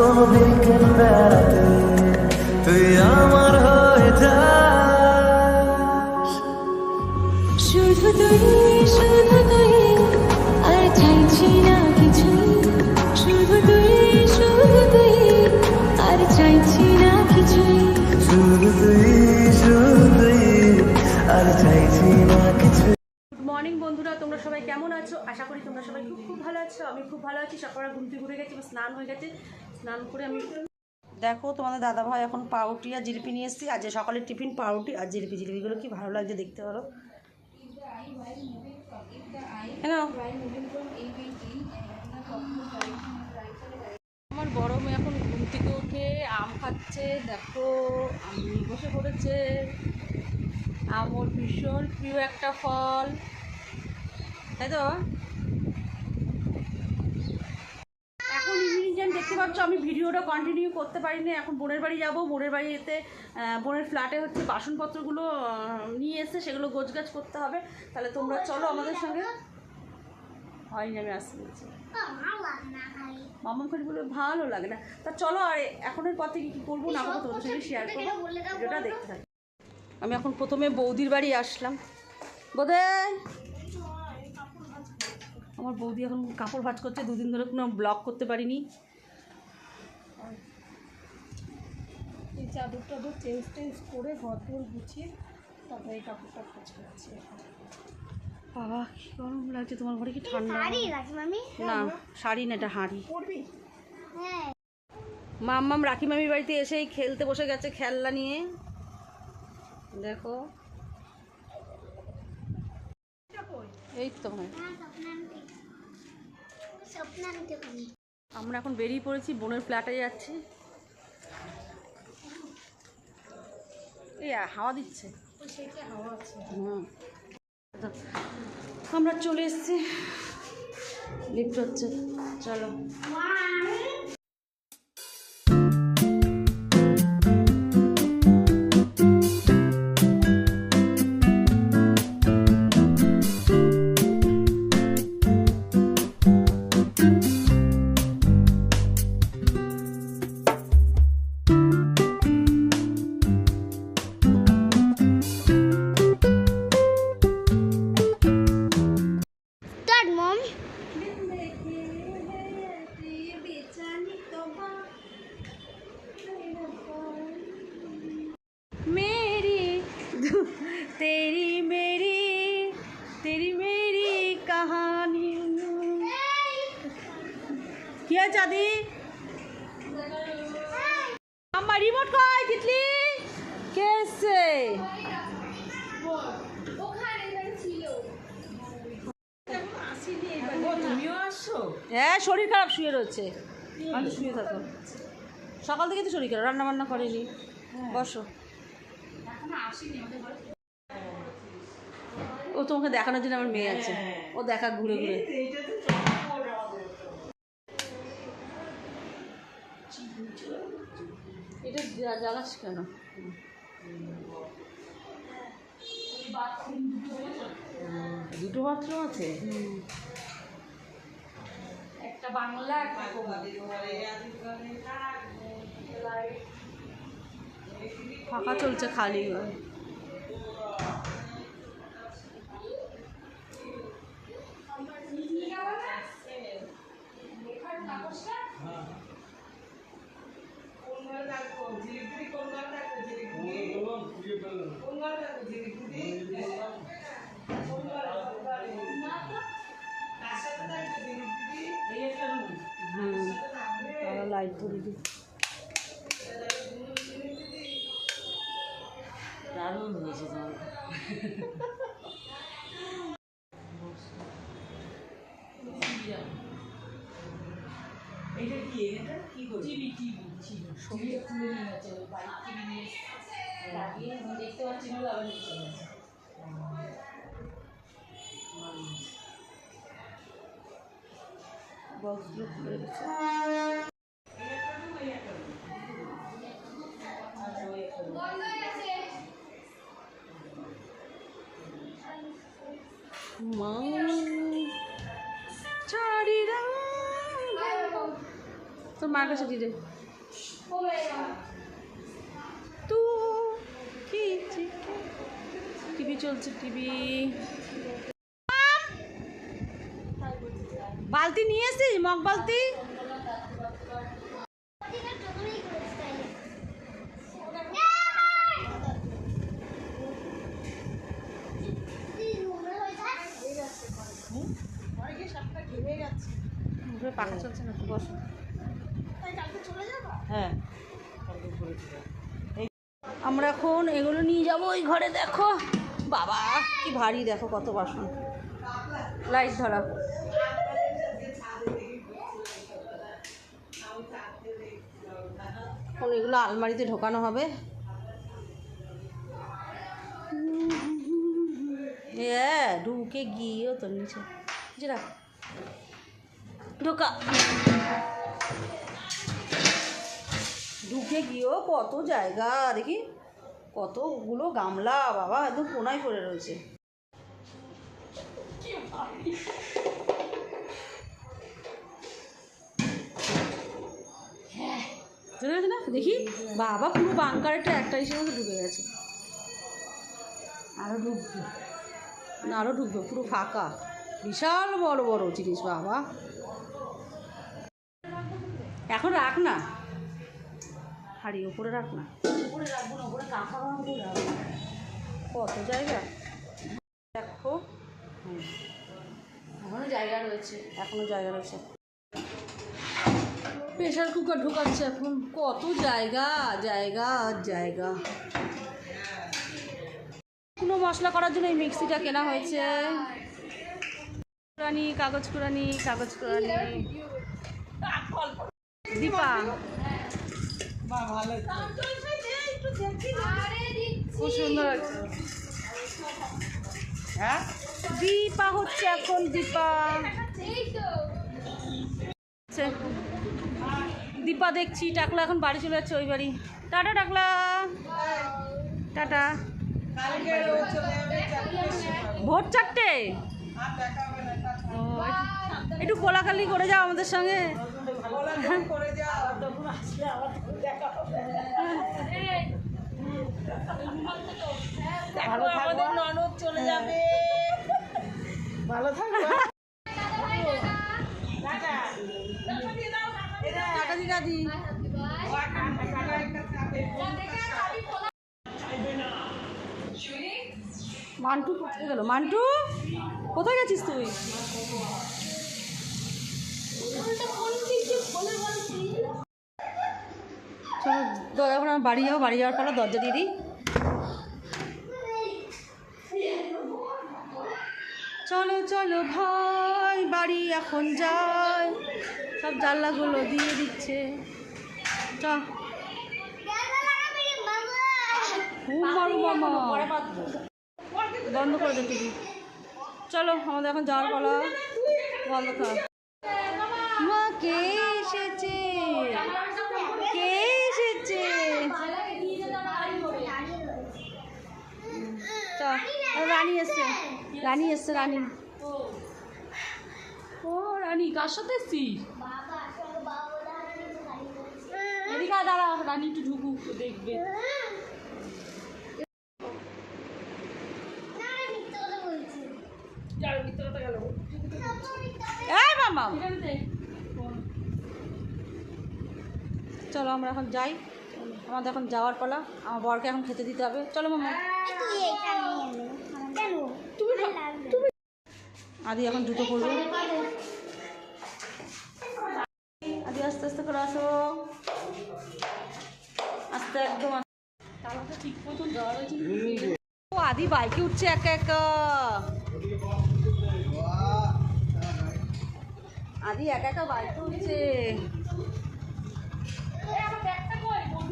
মাস কোন বেড়াতে? তুই আমার হয়ে যাস শুধু তুই শুধু তুই আর চাইছি না কিছু শুধু তুই শুধু তুই আর চাইছি না কিছুই। শুধু তুই শুধু তুই আর চাইছি না কিছু গুড মর্নিং বন্ধুরা তোমরা সবাই কেমন আছো? আশা করি তোমরা সবাই খুব খুব ভালো আছো। আমি খুব ভালো আছি। সকালে ঘুম থেকে ঘুরে গেছি স্নান হয়ে গেছে। স্নান করে আমি দেখো তোমাদের দাদা ভাই এখন পাউরুটি আর জিলিপি নিয়ে এসেছি। আজ সকালের টিফিন পাউরুটি আর জিলিপি। জিলিপিগুলো কি ভালো লাগছে দেখতে পারো। আমার বড় মেয়ে এখন ঘুম থেকে উঠে আম খাচ্ছে, দেখো, আমি বসে পড়েছে। আম ওর ভীষণ প্রিয় একটা ফল। তাই তো এখন পাচ্ছ আমি ভিডিওটা কন্টিনিউ করতে পারিনি, এখন বোনের বাড়ি যাব, বোনের বাড়িতে বোনের ফ্ল্যাটে হচ্ছে বাসনপত্রগুলো নিয়ে এসে সেগুলো গোছগাছ করতে হবে। তাহলে তোমরা চলো আমাদের সঙ্গে। হয়নি, আমি আসতে বলছি মামাম খালি বলে ভালো লাগে না। তা চলো, আর এখনের পর থেকে কী করব না করব তোমাদের সঙ্গে শেয়ার করব। ভিডিওটা দেখতে থাকি। আমি এখন প্রথমে বৌদির বাড়ি আসলাম। বোধে আমার বৌদি এখন কাপড় ভাজ করছে, দুদিন ধরে কোনো ব্লগ করতে পারিনি। চাদর টাদর চেঞ্জ টেঞ্জ করে ঘর দোর গুছিয়ে তারপরে এই কাপড়টা খোঁজ করছি। বাবা কি গরম লাগছে। তোমার ঘরে কি ঠান্ডা মামি। না শাড়ি না এটা হাঁড়ি। পড়বি হ্যাঁ। মাম্মাম রাখি মামির বাড়িতে এসেই খেলতে বসে গেছে খেলনা নিয়ে। দেখো। এই তো। আমরা এখন বেরিয়ে পড়েছি বোনের ফ্ল্যাটে যাচ্ছি। এই হাওয়া দিচ্ছে। হুম আমরা চলে এসছি। লিফট হচ্ছে। চলো। কি আছে আমার রিমোট কই তিতলি কেসে হ্যাঁ শরীর খারাপ শুয়ে রয়েছে। আমি শুয়ে থাকো সকাল থেকে তো শরীর খারাপ রান্না বান্না করেনি বসো। ও তোমাকে দেখানোর জন্য আমার মেয়ে আছে। ও দেখা ঘুরে ঘুরে। এটা জ্বালাস কেন? দুটো বাথরুম আছে? একটা বাংলা একটা ফাঁকা চলছে খালি লাইট ধরে দিই। দারুণ হয়েছে তুলে নিয়ে গেছে নিয়ে লাগিয়ে আমি দেখতে পাচ্ছি না বলে আবার নিয়ে চলে গেছে। বক্সগুলো খুলে গেছে তোর মার কাছে দিয়ে তু কি টিভি চলছে টিভি। বালতি নিয়ে এসছিস মগ বালতি? পাখা চলছে না বস। হ্যাঁ। আমরা এখন এগুলো নিয়ে যাব ওই ঘরে দেখো। বাবা কি ভারী দেখো কত বাসন। লাইট ধরা। এখন এগুলো আলমারিতে ঢোকানো হবে। হ্যাঁ ঢুকে গিয়েও তো নিচে। নিচে রাখ। ঢোকা। ঢুকে গিয়েও কত জায়গা, দেখি কতগুলো গামলা, বাবা, একদম কোনায় পড়ে রয়েছে। না? দেখি, বাবা পুরো বাংকারটা একটা হিসেবে ঢুকে গেছে। আরও ঢুকবে। আরও ঢুকবে, পুরো ফাঁকা। বিশাল বড় বড় জিনিস, বাবা। এখন রাখ না। হাড়ি ওপরে রাখ না। উপরে রাখব না ওপরে কাঁথা বানাবো রাখব। কত জায়গা? দেখো। এখনও জায়গা রয়েছে। এখনও জায়গা রয়েছে। প্রেশার কুকার ঢোকাচ্ছে এখন। কত জায়গা জায়গা আর জায়গা। কোনো মশলা করার জন্য এই মিক্সিটা কেনা হয়েছে। কুরানি কাগজ কুরানি কাগজ কুরানি দীপা। খুব সুন্দর আছে হ্যাঁ? দীপা হচ্ছে এখন দীপা। দীপা দেখছি টাকলা এখন বাড়ি চলে যাচ্ছে ওই বাড়ি। টাটা টাকলা। টাটা। ভোর চারটে? ও, একটু কোলাকালি করে যাও আমাদের সঙ্গে। দেখো আমাদের ননদ চলে যাবে। ভালো থাকবে। দাদি মান্টু কোথায় গেল? মান্টু কোথায় গেছিস তুই চলো আমার বাড়ি যাব বাড়ি যাওয়ার পর দরজা দিয়ে দিই। চলো চলো ভাই, বাড়ি এখন যায় সব জানলাগুলো দিয়ে দিচ্ছে। চ। বন্ধ করে দে টিভি। চলো, আমাদের এখন যাওয়ার পালা। বন্ধ কর মা কে এসেছে কে এসেছে চ রানী এসছে। রানী এসছে রানী। ও রানী কার সাথে এসছিস? এদিকে দাঁড়া রানী একটু ঢুকুক দেখবে। চলো আমরা এখন যাই। আমাদের এখন যাওয়ার পালা আমার বরকে এখন খেতে দিতে হবে। চলো মামা। আদি এখন জুতো পরবে আদি আস্তে আস্তে করে আসো। আস্তে একদম ও আদি বাইকে উঠছে একা একা। আদি একা একা বাইকে উঠছে।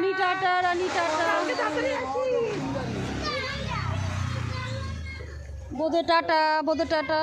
Rani tata Rani tata. বোধে টাটা বোধে টাটা।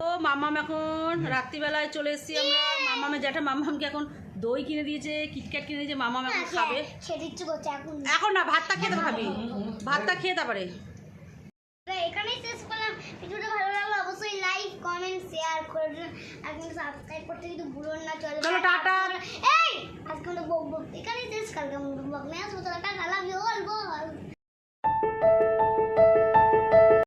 ও মামাম এখন রাত্রিবেলায় চলে এসেছি আমরা। মামামের জ্যাঠা মামামকে এখন দই কিনে দিয়েছে কিটক্যাট কিনে দিয়েছে মামাম এখন খাবে। করছে এখন। এখন না ভাতটা খেতে খাবি। ভাতটা খেয়ে তারপরে। তো এখানেই শেষ করলাম। ভিডিওটা ভালো লাগল অবশ্যই লাইক কমেন্ট শেয়ার করে দিন আর কিন্তু সাবস্ক্রাইব করতে কিন্তু ভুলুন না চলো চলো, টাটা। এই আজকে আমরা বক বক এখানেই শেষ কালকে আমরা বক নিয়ে আসব তো টাটা লাভ ইউ অল